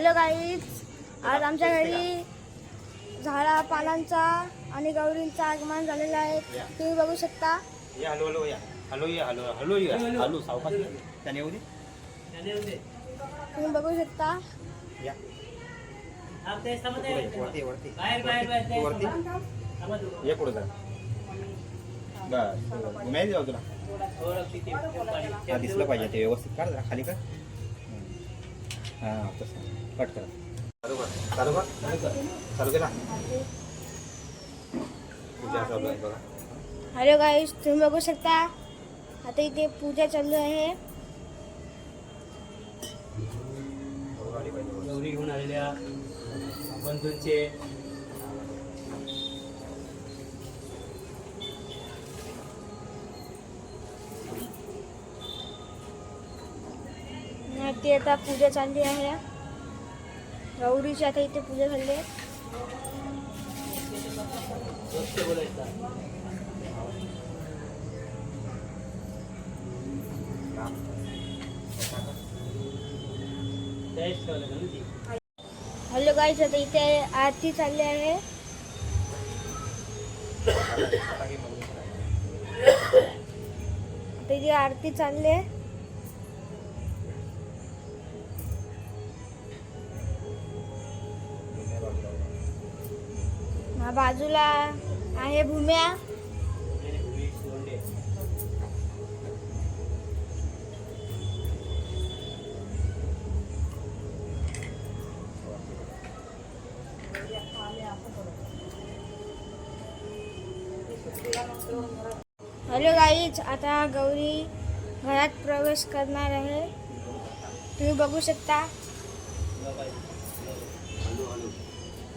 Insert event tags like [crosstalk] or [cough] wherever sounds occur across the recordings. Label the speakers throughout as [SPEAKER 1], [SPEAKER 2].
[SPEAKER 1] Hello guys आज आमच्या घरी झाडा पानांचा आणि गौरींचा आगमन झालेला आहे. तुम्ही बघू शकता.
[SPEAKER 2] या हॅलो हॅलो या. हॅलो या हॅलो हॅलो या. हॅलो सावकाश या. त्याने येऊ दे.
[SPEAKER 1] तुम्ही बघू शकता.
[SPEAKER 2] या.
[SPEAKER 3] बाहेर
[SPEAKER 2] वरती वरती.
[SPEAKER 3] बाहेर बाहेर
[SPEAKER 2] वरती ये पुढे जा. बस मॅच जाऊ तुला. हा दिसलं पाहिजे ते व्यवस्थित. काढ जरा खाली कर हा तसं. कट कर। चालू कर चालू कर चालू केला पूजा चालू आहे बघा
[SPEAKER 1] हॅलो गाईज तुम्ही बघू शकता आता इथे पूजा चालू आहे
[SPEAKER 2] बरोबर आली पाहिजे व्यवस्थित.
[SPEAKER 3] गौरी घेऊन आलेल्या बंधूंचे।
[SPEAKER 1] आणि आता पूजा चालली आहे. गौरीची आता इथे पूजा झाली आहे. हॅलो गाईज आता इथे आरती चालली आहे. आता इथे आरती चालली आहे.
[SPEAKER 2] बाजूला
[SPEAKER 1] आहे भूम्या. हॅलो गाईज आता गौरी घरात प्रवेश करणार आहे. तुम्ही बघू शकता.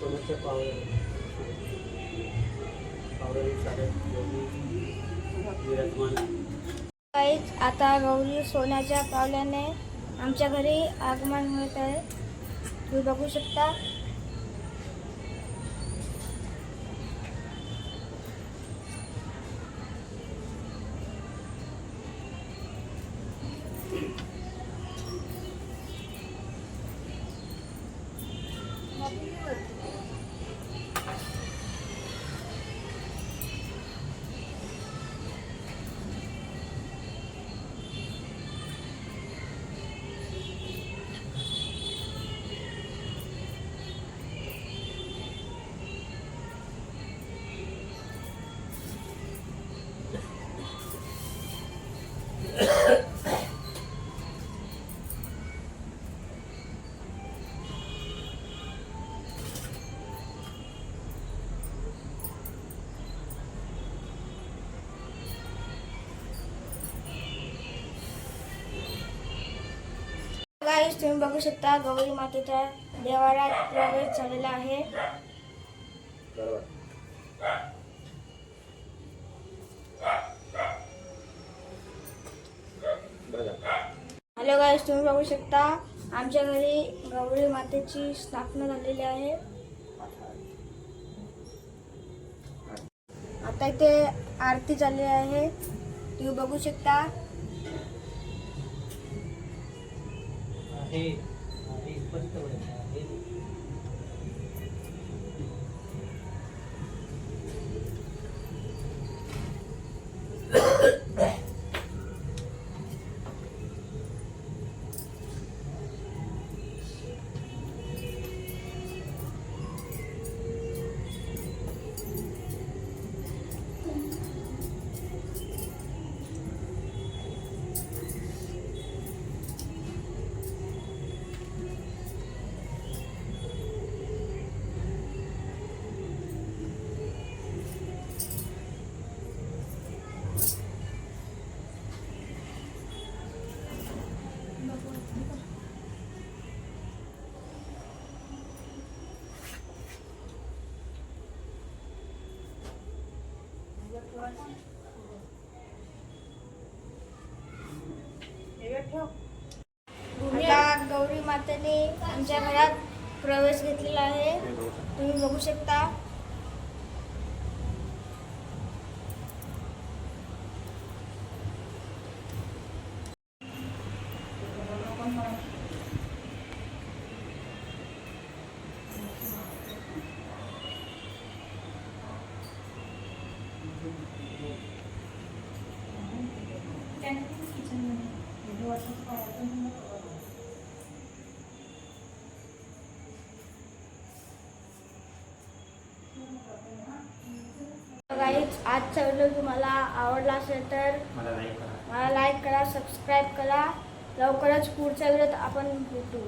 [SPEAKER 3] सोन्याच्या साड्या विराजमान.
[SPEAKER 1] गाईज आता गौरी सोन्याच्या पावल्याने आमच्या घरी आगमन होत आहे. तुम्ही बघू शकता. Yeah. [laughs] गाईस तुम्ही बघू शकता गौरी मातेच्या देवाला प्रवेश झालेला आहे. हॅलो गाईस तुम्ही बघू शकता आमच्या घरी गौरी मातेची स्थापना झालेली आहे. आता इथे आरती झाली आहे. तुम्ही बघू शकता
[SPEAKER 3] आहे आहे स्पष्ट
[SPEAKER 1] मातेने आमच्या घरात प्रवेश घेतलेला आहे. तुम्ही बघू शकता. गाईज आजचा व्हिडिओ तुम्हाला आवडला असेल तर मला लाईक करा. सबस्क्राईब करा लवकरच पुढच्या व्हिडिओत आपण भेटू.